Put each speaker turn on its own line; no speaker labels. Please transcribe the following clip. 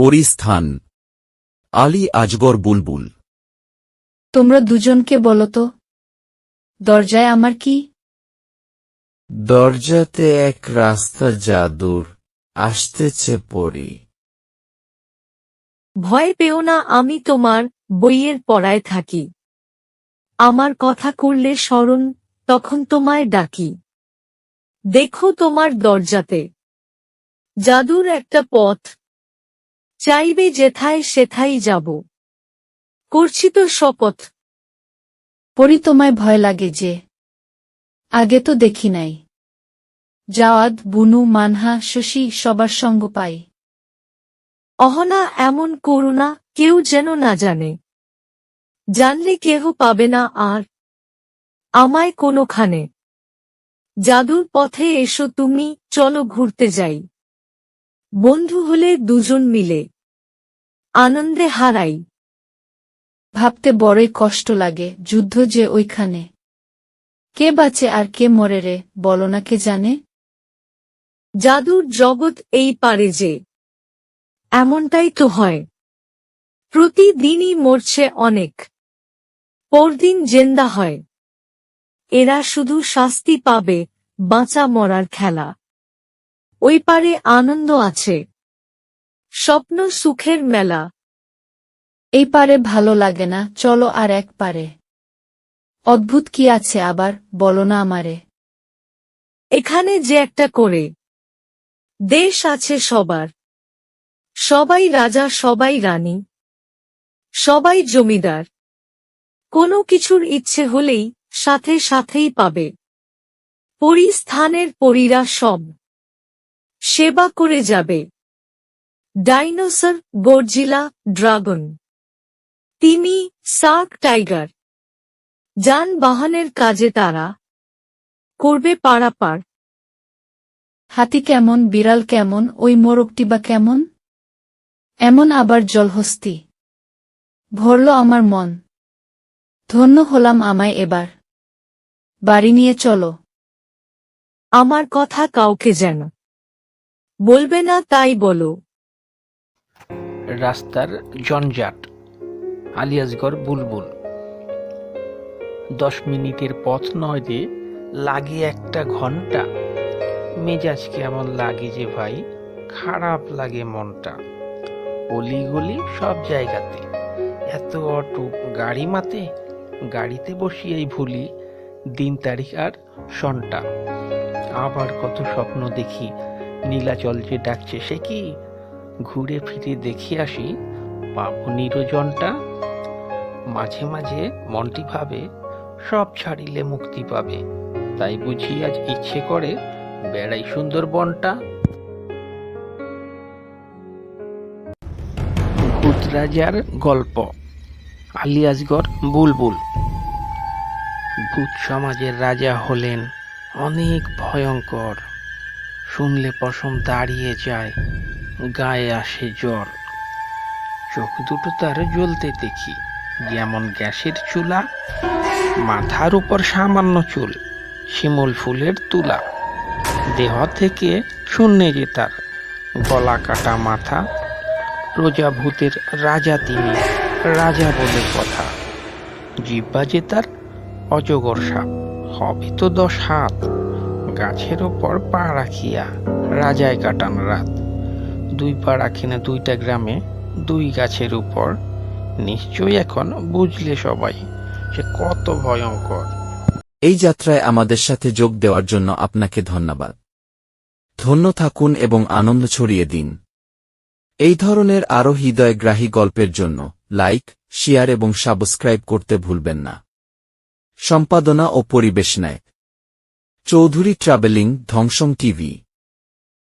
পরিস্থান। আলী আজগর বুলবুল।
তোমরা দুজনকে বলো তো দরজায় আমার কি?
দরজাতে এক রাস্তা জাদুর আসতেছে পড়ি
ভয় পেও না আমি তোমার বইয়ের পড়ায় থাকি। আমার কথা করলে স্মরণ তখন তোমায় ডাকি। দেখো তোমার দরজাতে। জাদুর একটা পথ চাইবে যেথায় সেথাই যাব। করছি তো শপথ।
পরি তোমায় ভয় লাগে যে। আগে তো দেখি নাই। জাওয়াদ, বুনু, মানহা, শশী সবার সঙ্গ পাই
অহনা এমন করুণা কেউ যেন না জানে। জানলে কেহ পাবে না আর। আমায় কোনোখানে। জাদুর পথে এসো তুমি, চলো ঘুরতে যাই। বন্ধু হলে দুজন মিলে। আনন্দে হারাই।
ভাবতে বড়ই কষ্ট লাগে যুদ্ধ যে ওইখানে। কে বাঁচে আর কে মরে রে, বলো না কে জানে?
জাদুর জগৎ এই পারে যে। এমনটাই তো হয়। প্রতিদিনই মরছে অনেক। পরদিন জেন্দা হয়। এরা শুধু শাস্তি পাবে, বাঁচা মরার খেলা। ওই পারে আনন্দ আছে। স্বপ্ন সুখের মেলা।
এই পারে ভালো লাগে না, চলো আর এক পারে। অদ্ভুত কি আছে আবার, বলো না আমারে।
এখানে যে একটা করে। দেশ আছে সবার। সবাই রাজা, সবাই রানী। সবাই জমিদার। কোনো কিছুর ইচ্ছে হলেই সাথে সাথেই পাবে। পরিস্থানের পরীরা সব। সেবা করে যাবে। Dinosaur, Godzilla, dragon. তিনি সার্ক টাইগার। যানবাহনের কাজে তারা করবে পারাপার।
হাতি কেমন, বিড়াল কেমন, ওই মোরগটি বা কেমন? এমন আবার জলহস্তি। ভরল আমার মন। ধন্য হলাম আমায় এবার। বাড়ি নিয়ে চলো।
আমার কথা কাউকে যেন বলবে না, তাই বলো।
রাস্তার জঞ্জাট, আলিয়াসগড় বুলবুল। দশ মিনিটের পথ নয় যে লাগে একটা ঘণ্টা। মেজাজ কেমন লাগে যে ভাই, খারাপ লাগে মনটা। অলিগলি সব জায়গাতে, এত অটো গাড়ি মাতে, গাড়িতে বসিয়েই ভুলি দিন তারিখ আর সনটা। আবার কত স্বপ্ন দেখি নীলাচল যে ডাকছে, সে কি ঘুরে ফিরে দেখে আসি? পাবো নিরজনটা মাঝে মাঝে মনটি ভাবে, সব ছাড়িলে মুক্তি পাবে। তাই বুঝি আজ ইচ্ছে করে বেড়াই সুন্দরবনটা। ভূত রাজার গল্প, আলিয়াসগড় বুলবুল। ভূত সমাজের রাজা হলেন অনেক ভয়ঙ্কর। শুনলে পশম দাঁড়িয়ে যায়, গায়ে আসে জ্বর। চোখ দুটো তার জ্বলতে দেখি, যেমন গ্যাসের চুলা, মাথার উপর সামান্য চুল, শিমুল ফুলের তুলা। দেহ থেকে শূন্যে যে তার, গলা কাটা মাথা, প্রজাভূতের রাজা তিনি, রাজা বলে কথা। জিব্বা যে তার, অজগর সাপ, হবে তো দশ হাত। গাছের ওপর পা রাখিয়া রাজায় কাটান রাত। দুই পা রাখে না দুইটা গ্রামে দুই গাছের উপর। নিশ্চয়ই এখন বুঝলে সবাই, সে কত ভয়ঙ্কর।
এই যাত্রায় আমাদের সাথে যোগ দেওয়ার জন্য আপনাকে ধন্যবাদ। ধন্য থাকুন এবং আনন্দ ছড়িয়ে দিন। এই ধরনের আরও হৃদয়গ্রাহী গল্পের জন্য লাইক, শেয়ার এবং সাবস্ক্রাইব করতে ভুলবেন না। সম্পাদনা ও পরিবেশনায় চৌধুরী ট্রাভেলিং ধ্বংসং টিভি।